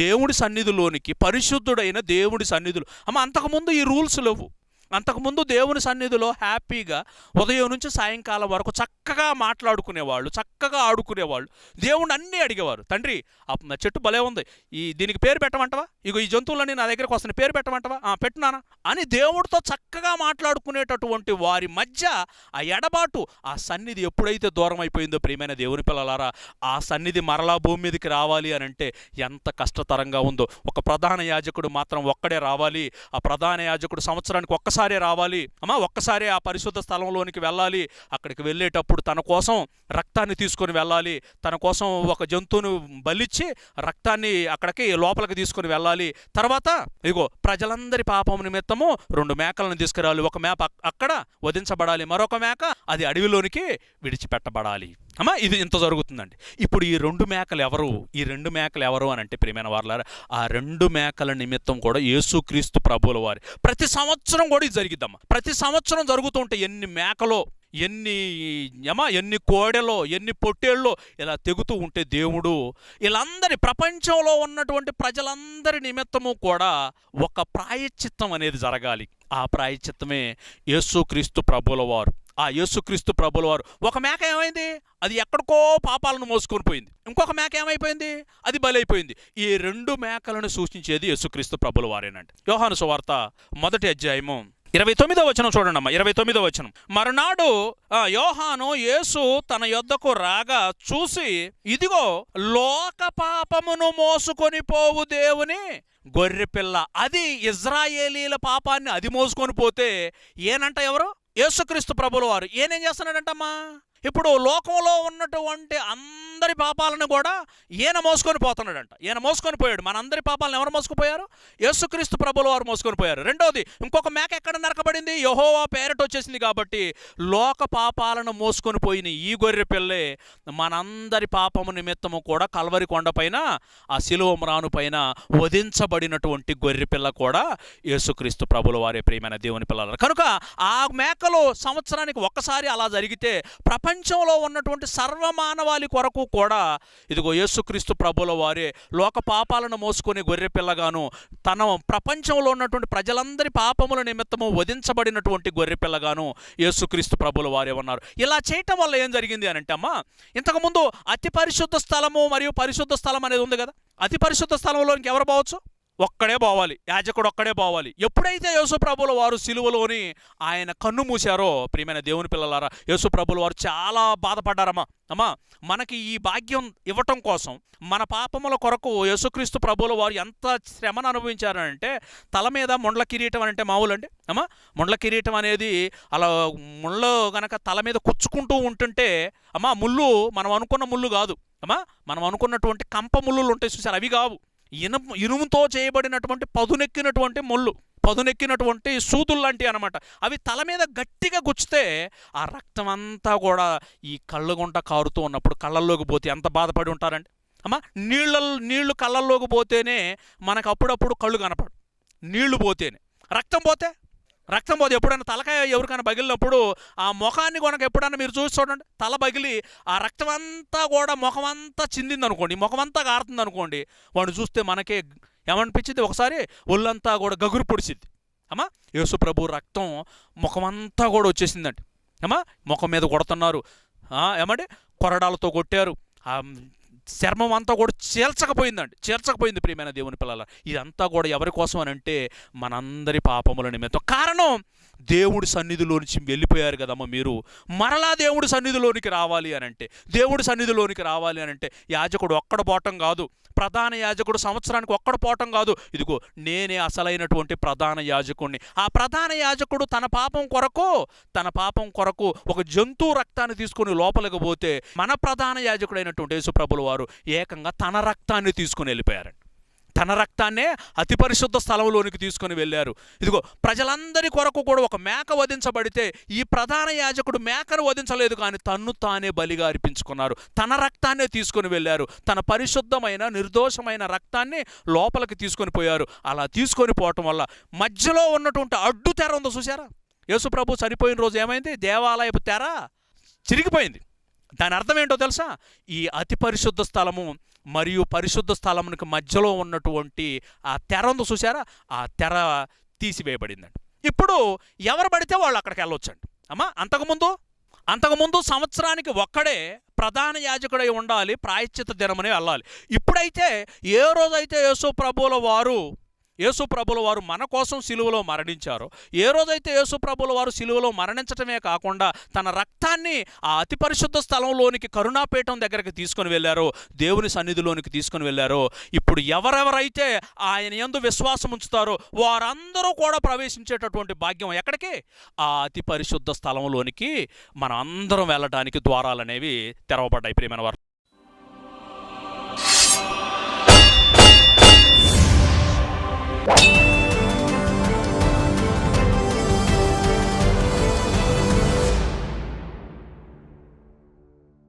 దేవుడి సన్నిధిలోనికి పరిశుద్ధుడైన దేవుడి సన్నిధులు. అమ్మ అంతకుముందు ఈ రూల్స్ లేవు. అంతకుముందు దేవుని సన్నిధిలో హ్యాపీగా ఉదయం నుంచి సాయంకాలం వరకు చక్కగా మాట్లాడుకునేవాళ్ళు చక్కగా ఆడుకునేవాళ్ళు. దేవుణ్ణి అన్నీ అడిగేవారు. తండ్రి ఆ చెట్టు భలే ఉంది. ఈ దీనికి పేరు పెట్టమంటవా? ఇగో ఈ జంతువులన్నీ నా దగ్గరకు వస్తున్న పేరు పెట్టమంటవా? ఆ, పెట్టినానా అని దేవుడితో చక్కగా మాట్లాడుకునేటటువంటి వారి మధ్య ఆ ఎడబాటు ఆ సన్నిధి ఎప్పుడైతే దూరం అయిపోయిందో ప్రియమైన దేవుని పిల్లలారా ఆ సన్నిధి మరలా భూమి మీదకి రావాలి అని అంటే ఎంత కష్టతరంగా ఉందో. ఒక ప్రధాన యాజకుడు మాత్రం ఒక్కడే రావాలి. ఆ ప్రధాన యాజకుడు సంవత్సరానికి ఒక్కసారి రావాలి. అమ్మా ఒక్కసారే ఆ పరిశుద్ధ స్థలంలోనికి వెళ్ళాలి. అక్కడికి వెళ్ళేటప్పుడు తన కోసం రక్తాన్ని తీసుకొని వెళ్ళాలి. తన కోసం ఒక జంతువును బలిచ్చి రక్తాన్ని అక్కడికి లోపలికి తీసుకొని వెళ్ళాలి. తర్వాత ఇగో ప్రజలందరి పాపం నిమిత్తము రెండు మేకలను తీసుకురావాలి. ఒక మేక అక్కడ వధించబడాలి. మరొక మేక అది అడవిలోనికి విడిచిపెట్టబడాలి. అమ్మా ఇది ఇంత జరుగుతుందండి. ఇప్పుడు ఈ రెండు మేకలు ఎవరు? ఈ రెండు మేకలు ఎవరు అని అంటే ప్రియమైన వారులారా ఆ రెండు మేకల నిమిత్తం కూడా యేసుక్రీస్తు ప్రభుల వారి. ప్రతి సంవత్సరం కూడా ఇది జరిగిద్దమ్మా. ప్రతి సంవత్సరం జరుగుతుంటే ఎన్ని మేకలో ఎన్ని యమ ఎన్ని కోడెలో ఎన్ని పొట్టేళ్ళలో ఇలా తెగుతూ ఉంటే దేవుడు వీళ్ళందరి ప్రపంచంలో ఉన్నటువంటి ప్రజలందరి నిమిత్తము కూడా ఒక ప్రాయశ్చిత్తం అనేది జరగాలి. ఆ ప్రాయశ్చిత్తమే యేసుక్రీస్తు ప్రభుల వారు. ఆ యేసుక్రీస్తు ప్రభుల వారు ఒక మేక ఏమైంది? అది ఎక్కడికో పాపాలను మోసుకొని పోయింది. ఇంకొక మేక ఏమైపోయింది? అది బలైపోయింది. ఈ రెండు మేకలను సూచించేది యేసుక్రీస్తు ప్రభుల వారేనండి యోహాను సువార్త మొదటి అధ్యాయము ఇరవై తొమ్మిదో వచనం చూడండి అమ్మా ఇరవై తొమ్మిదో వచనం. మరునాడు ఆ, యోహాను యేసు తన యొద్దకు రాగా చూసి ఇదిగో లోక పాపమును మోసుకొని పోవు దేవుని గొర్రెపిల్ల. అది ఇజ్రాయేలీల పాపాన్ని అది మోసుకొని పోతే ఏనంట ఎవరు? యేసుక్రీస్తు ప్రభుల వారు. ఏనేం చేస్తున్నాడంటమ్మా? ఇప్పుడు లోకంలో ఉన్నటువంటి అందరి పాపాలను కూడా ఈయన మోసుకొని పోతున్నాడంట. ఈయన మోసుకొని పోయాడు. మనందరి పాపాలను ఎవరు మోసుకుపోయారు? యేసుక్రీస్తు ప్రభుల వారు మోసుకొని పోయారు. రెండోది ఇంకొక మేక ఎక్కడ నరకబడింది? యహోవా పేరట వచ్చేసింది కాబట్టి లోక పాపాలను మోసుకొని పోయిన ఈ గొర్రె పిల్లే మనందరి పాపము నిమిత్తము కూడా కల్వరి కొండపైన ఆ శిలువ మ్రాను పైన వధించబడినటువంటి గొర్రె పిల్ల కూడా యేసుక్రీస్తు ప్రభుల వారే ప్రియమైన దేవుని పిల్లలు కనుక ఆ మేకలో సంవత్సరానికి ఒక్కసారి అలా జరిగితే ప్రపంచ ప్రపంచంలో ఉన్నటువంటి సర్వమానవాళి కొరకు కూడా ఇదిగో యేసుక్రీస్తు ప్రభుల వారే లోక పాపాలను మోసుకునే గొర్రె పిల్లగాను తన ప్రపంచంలో ఉన్నటువంటి ప్రజలందరి పాపముల నిమిత్తము వధించబడినటువంటి గొర్రె పిల్లగాను యేసుక్రీస్తు ప్రభుల వారే ఉన్నారు. ఇలా చేయటం వల్ల ఏం జరిగింది అని అంటే అమ్మా ఇంతకుముందు అతి పరిశుద్ధ స్థలము మరియు పరిశుద్ధ స్థలం అనేది ఉంది కదా? అతి పరిశుద్ధ స్థలంలోనికి ఎవరు పోవచ్చు? ఒక్కడే పోవాలి యాజకుడు ఒక్కడే పోవాలి. ఎప్పుడైతే యేసు ప్రభుల వారు సిలువలోని ఆయన కన్ను మూశారో ప్రియమైన దేవుని పిల్లలారా యేసుప్రభుల వారు చాలా బాధపడ్డారమ్మా. అమ్మా మనకి ఈ భాగ్యం ఇవ్వటం కోసం మన పాపముల కొరకు యేసుక్రీస్తు ప్రభుల వారు ఎంత శ్రమను అనుభవించారంటే తల మీద ముండ్ల కిరీటం అంటే మామూలు అండి? అమ్మా ముండ్ల కిరీటం అనేది అలా ముళ్ళ గనక తల మీద కుచ్చుకుంటూ ఉంటుంటే అమ్మా ముళ్ళు మనం అనుకున్న ముళ్ళు కాదు. అమ్మా మనం అనుకున్నటువంటి కంప ముళ్ళు ఉంటాయి చూసారు? అవి కావు. ఇనుము ఇనుముతో చేయబడినటువంటి పదునెక్కినటువంటి మొళ్ళు పదునెక్కినటువంటి సూదులు లాంటివి అనమాట అవి తల మీద గట్టిగా గుచ్చితే ఆ రక్తం అంతా కూడా ఈ కళ్ళగుంట కారుతూ ఉన్నప్పుడు కళ్ళల్లోకి పోతే ఎంత బాధపడి ఉంటారండి? అమ్మా నీళ్ళ నీళ్ళు కళ్ళల్లోకి పోతేనే మనకు అప్పుడప్పుడు కళ్ళు కనపడు నీళ్ళు పోతేనే. రక్తం పోతే రక్తం పోదు. ఎప్పుడైనా తలకాయ ఎవరికైనా పగిలినప్పుడు ఆ ముఖాన్ని కొనక ఎప్పుడైనా మీరు చూసి చూడండి తల పగిలి ఆ రక్తం అంతా కూడా ముఖం అంతా చిందింది అనుకోండి ముఖం అంతా కారుతుంది అనుకోండి వాడిని చూస్తే మనకే ఏమనిపించింది? ఒకసారి ఒళ్ళంతా కూడా గగురు పొడిచింది. అమ్మా యేసు ప్రభు రక్తం ముఖమంతా కూడా వచ్చేసిందండి. అమ్మా ముఖం మీద కొడుతున్నారు. ఏమంటే కొరడాలతో కొట్టారు. చర్మం అంతా కూడా చేర్చకపోయిందండి చేర్చకపోయింది ప్రియమైన దేవుని పిల్లల ఇదంతా కూడా ఎవరి కోసం అని అంటే మనందరి పాపముల నిమిత్తం. కారణం దేవుడి సన్నిధిలో నుంచి వెళ్ళిపోయారు కదమ్మ మీరు. మరలా దేవుడి సన్నిధిలోనికి రావాలి అని అంటే దేవుడి సన్నిధిలోనికి రావాలి అని అంటే యాజకుడు ఒక్కడ పోవటం కాదు. ప్రధాన యాజకుడు సంవత్సరానికి ఒక్కడ పోవటం కాదు. ఇదిగో నేనే అసలైనటువంటి ప్రధాన యాజకుడిని ఆ ప్రధాన యాజకుడు తన పాపం కొరకు తన పాపం కొరకు ఒక జంతువు రక్తాన్ని తీసుకుని లోపలికి పోతే మన ప్రధాన యాజకుడైనటువంటి యేసుప్రభుల వారు ఏకంగా తన రక్తాన్ని తీసుకుని వెళ్ళిపోయారండి తన రక్తాన్నే అతి పరిశుద్ధ స్థలంలోనికి తీసుకొని వెళ్ళారు. ఇదిగో ప్రజలందరి కొరకు కూడా ఒక మేక వధించబడితే ఈ ప్రధాన యాజకుడు మేకను వధించలేదు కానీ తన్ను తానే బలిగా అర్పించుకున్నారు. తన రక్తాన్నే తీసుకొని వెళ్ళారు. తన పరిశుద్ధమైన నిర్దోషమైన రక్తాన్ని లోపలికి తీసుకొని పోయారు. అలా తీసుకొని పోవటం వల్ల మధ్యలో ఉన్నటువంటి అడ్డు తెర ఉందో చూసారా యేసుప్రభు చనిపోయిన రోజు ఏమైంది? దేవాలయపు తెర చిరిగిపోయింది. దాని అర్థం ఏంటో తెలుసా? ఈ అతి పరిశుద్ధ స్థలము మరియు పరిశుద్ధ స్థలమునికి మధ్యలో ఉన్నటువంటి ఆ తెర ఉంది చూసారా ఆ తెర తీసివేయబడిందండి. ఇప్పుడు ఎవరు పడితే వాళ్ళు అక్కడికి వెళ్ళొచ్చండి. అమ్మా అంతకుముందు అంతకుముందు సంవత్సరానికి ఒక్కడే ప్రధాన యాజకుడై ఉండాలి ప్రాయశ్చిత దినమని వెళ్ళాలి. ఇప్పుడైతే ఏ రోజైతే యేసు ప్రభువుల వారు యేసు ప్రభుల వారు మన కోసం సిలువలో మరణించారో. ఏ రోజైతే యేసు ప్రభుల వారు సిలువలో మరణించటమే కాకుండా తన రక్తాన్ని ఆ అతి పరిశుద్ధ స్థలంలోనికి కరుణాపీఠం దగ్గరికి తీసుకొని వెళ్ళారో దేవుని సన్నిధిలోనికి తీసుకొని వెళ్ళారో ఇప్పుడు ఎవరెవరైతే ఆయన ఎందు విశ్వాసం ఉంచుతారో వారందరూ కూడా ప్రవేశించేటటువంటి భాగ్యం ఎక్కడికి? ఆ అతి పరిశుద్ధ స్థలంలోనికి. మనం అందరం వెళ్ళడానికి ద్వారాలు అనేవి తెరవబడ్డాయి ప్రియమైన వారు.